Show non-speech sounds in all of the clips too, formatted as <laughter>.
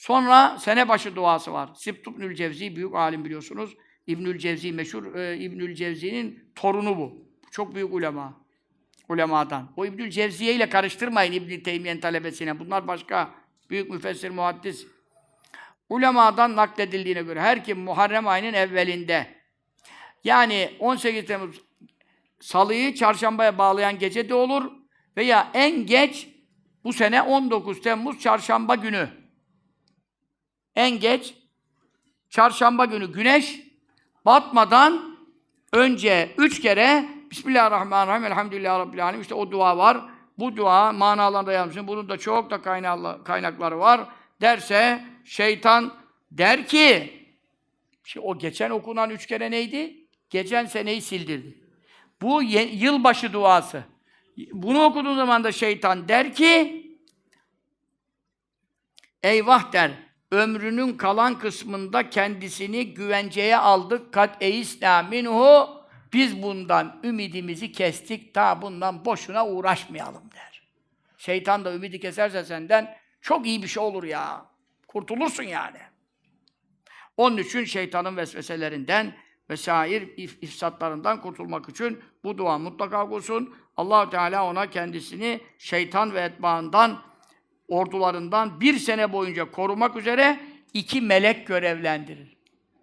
Sonra sene başı duası var. Sibt İbnül Cevzi, büyük alim biliyorsunuz. İbnül Cevzi, meşhur e, İbnül Cevzi'nin torunu bu. Çok büyük ulema. Ulemadan. O İbnül Cevziye ile karıştırmayın İbn Teymiye'nin talebesine. Bunlar başka büyük müfessir, muhaddis. Ulemadan nakledildiğine göre her kim Muharrem ayının evvelinde yani 18 Temmuz salıyı çarşambaya bağlayan gece de olur veya en geç bu sene 19 Temmuz çarşamba günü. En geç çarşamba günü güneş batmadan önce üç kere Bismillahirrahmanirrahim, Elhamdülillahi Rabbil Alemin. İşte o dua var. Bu dua manalarında yazmışım. Bunun da çok da kaynakları var. Derse şeytan der ki Şimdi o geçen okunan üç kere neydi? Geçen seneyi sildirdi. Bu yılbaşı duası. Bunu okuduğun zaman da şeytan der ki Eyvah der. Ömrünün kalan kısmında kendisini güvenceye aldık. Kat eisna minhu. Biz bundan ümidimizi kestik. Ta bundan boşuna uğraşmayalım der. Şeytan da ümidi keserse senden çok iyi bir şey olur ya. Kurtulursun yani. Onun için şeytanın vesveselerinden vesair if- ifsatlarından kurtulmak için bu dua mutlaka okusun. allah Teala ona kendisini şeytan ve etbaından, ordularından bir sene boyunca korumak üzere iki melek görevlendirir.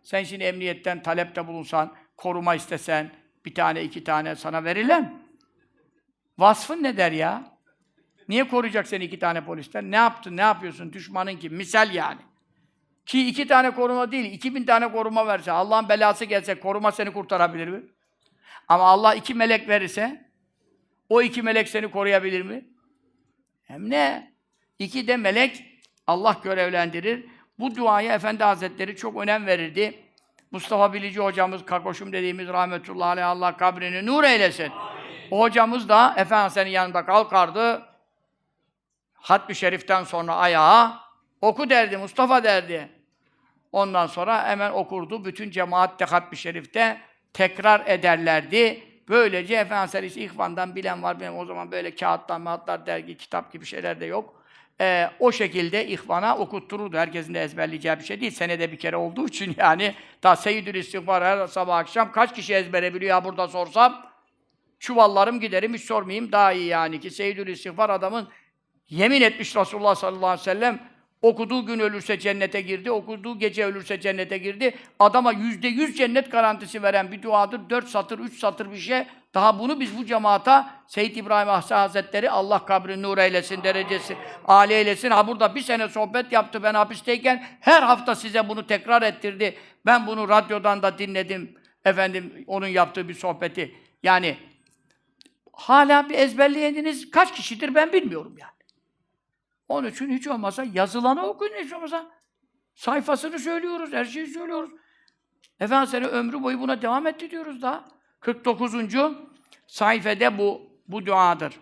Sen şimdi emniyetten talepte bulunsan, koruma istesen, bir tane iki tane sana verirler? Vasfın ne der ya? Niye koruyacak seni iki tane polisten? Ne yaptın, ne yapıyorsun? Düşmanın kim? Misal yani. Ki iki tane koruma değil, iki bin tane koruma verse, Allah'ın belası gelse koruma seni kurtarabilir mi? Ama Allah iki melek verirse, o iki melek seni koruyabilir mi? Hem ne? İki de melek Allah görevlendirir. Bu duaya Efendi Hazretleri çok önem verirdi. Mustafa Bilici hocamız, Kakoşum dediğimiz rahmetullahi aleyh Allah kabrini nur eylesin. O hocamız da Efendi senin yanında kalkardı. Hatmi Şerif'ten sonra ayağa oku derdi, Mustafa derdi. Ondan sonra hemen okurdu. Bütün cemaat de Hatmi Şerif'te tekrar ederlerdi. Böylece Efendimiz İhvan'dan bilen var benim o zaman böyle kağıtlar, mağıtlar, dergi, kitap gibi şeyler de yok. Ee, o şekilde ihvana okuttururdu. Herkesin de ezberleyeceği bir şey değil. Senede bir kere olduğu için <laughs> yani daha Seyyidül İstiğfar her sabah akşam kaç kişi ezbere biliyor ya burada sorsam çuvallarım giderim hiç sormayayım daha iyi yani ki Seyyidül İstiğfar adamın yemin etmiş Resulullah sallallahu aleyhi ve sellem okuduğu gün ölürse cennete girdi, okuduğu gece ölürse cennete girdi. Adama yüzde yüz cennet garantisi veren bir duadır. Dört satır, üç satır bir şey. Daha bunu biz bu cemaata Seyyid İbrahim Ahsa Hazretleri Allah kabrini nur eylesin, derecesi âli eylesin. Ha burada bir sene sohbet yaptı ben hapisteyken. Her hafta size bunu tekrar ettirdi. Ben bunu radyodan da dinledim. Efendim onun yaptığı bir sohbeti. Yani hala bir ezberleyeniniz kaç kişidir ben bilmiyorum yani. Onun için hiç olmazsa yazılanı okuyun hiç olmazsa. Sayfasını söylüyoruz, her şeyi söylüyoruz. Efendim seni ömrü boyu buna devam etti diyoruz daha. 49. sayfede bu bu duadır.